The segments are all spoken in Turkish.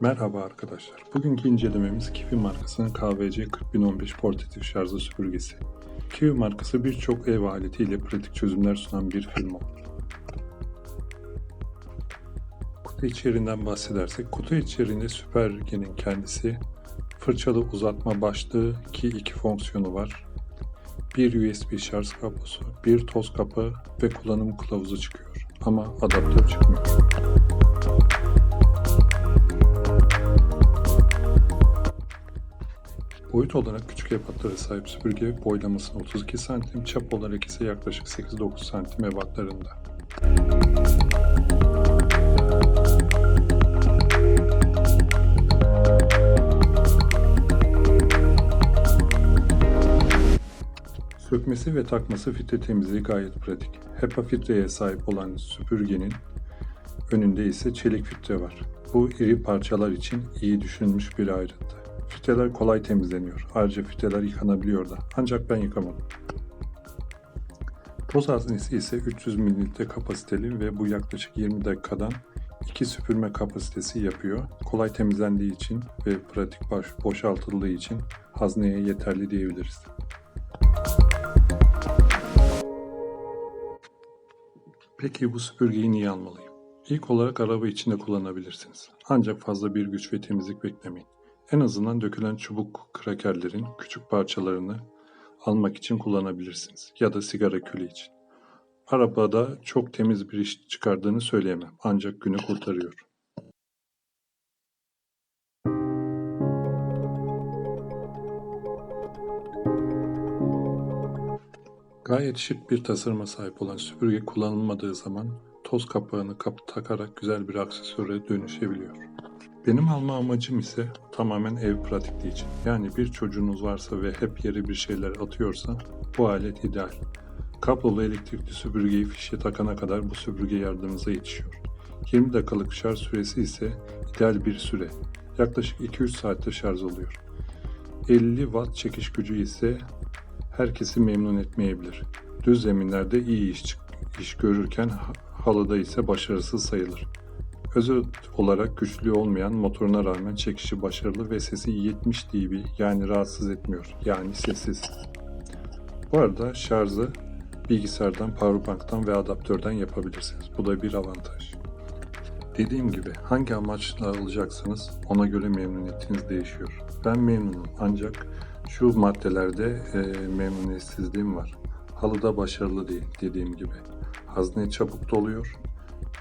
Merhaba arkadaşlar. Bugünkü incelememiz Kiwi markasının KVC 40015 portatif şarjlı süpürgesi. Kiwi markası birçok ev aletiyle pratik çözümler sunan bir firma. Kutu içeriğinden bahsedersek, kutu içeriğinde süpergenin kendisi, fırçalı uzatma başlığı ki iki fonksiyonu var bir USB şarj kablosu, bir toz kapağı ve kullanım kılavuzu çıkıyor. Ama adaptör çıkmıyor. Boyut olarak küçük ebatlara sahip süpürge boylaması 32 cm, çap olarak ise yaklaşık 8-9 cm ebatlarında. Sökmesi ve takması filtre temizliği gayet pratik. HEPA filtreye sahip olan süpürgenin önünde ise çelik filtre var. Bu iri parçalar için iyi düşünülmüş bir ayrıntı. Filtreler kolay temizleniyor. Ayrıca filtreler yıkanabiliyor da. Ancak ben yıkamadım. Toz haznesi ise 300 ml kapasiteli ve bu yaklaşık 20 dakikadan 2 süpürme kapasitesi yapıyor. Kolay temizlendiği için ve pratik boş, boşaltıldığı için hazneye yeterli diyebiliriz. Peki bu süpürgeyi niye almalıyım? İlk olarak araba içinde kullanabilirsiniz. Ancak fazla bir güç ve temizlik beklemeyin. En azından dökülen çubuk krakerlerin küçük parçalarını almak için kullanabilirsiniz ya da sigara külü için. Arabada çok temiz bir iş çıkardığını söyleyemem ancak günü kurtarıyor. Gayet şık bir tasarıma sahip olan süpürge kullanılmadığı zaman toz kapağını kap takarak güzel bir aksesuara dönüşebiliyor. Benim alma amacım ise tamamen ev pratikliği için. Yani bir çocuğunuz varsa ve hep yere bir şeyler atıyorsa bu alet ideal. Kablolu elektrikli süpürgeyi fişe takana kadar bu süpürge yardımınıza yetişiyor. 20 dakikalık şarj süresi ise ideal bir süre. Yaklaşık 2-3 saatte şarj oluyor. 50 watt çekiş gücü ise herkesi memnun etmeyebilir. Düz zeminlerde iyi iş, iş görürken halıda ise başarısız sayılır. Özel olarak güçlü olmayan motoruna rağmen çekişi başarılı ve sesi 70 dB yani rahatsız etmiyor yani sessiz. Bu arada şarjı bilgisayardan, powerbank'tan ve adaptörden yapabilirsiniz. Bu da bir avantaj. Dediğim gibi hangi amaçla alacaksınız ona göre memnuniyetiniz değişiyor. Ben memnunum ancak şu maddelerde e, memnuniyetsizliğim var. Halıda başarılı değil dediğim gibi. Hazne çabuk doluyor.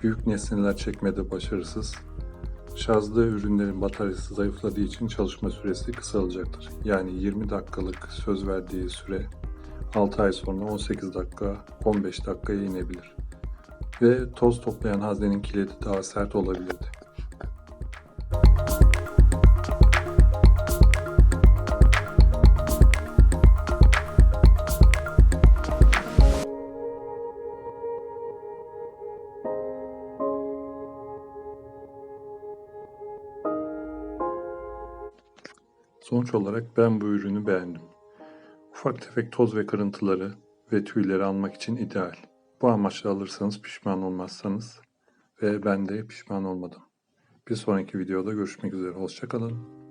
Büyük nesneler çekmede başarısız. Şarjlı ürünlerin bataryası zayıfladığı için çalışma süresi kısalacaktır. Yani 20 dakikalık söz verdiği süre 6 ay sonra 18 dakika, 15 dakikaya inebilir. Ve toz toplayan haznenin kilidi daha sert olabilirdi. Sonuç olarak ben bu ürünü beğendim. Ufak tefek toz ve kırıntıları ve tüyleri almak için ideal. Bu amaçla alırsanız pişman olmazsanız ve ben de pişman olmadım. Bir sonraki videoda görüşmek üzere. Hoşçakalın.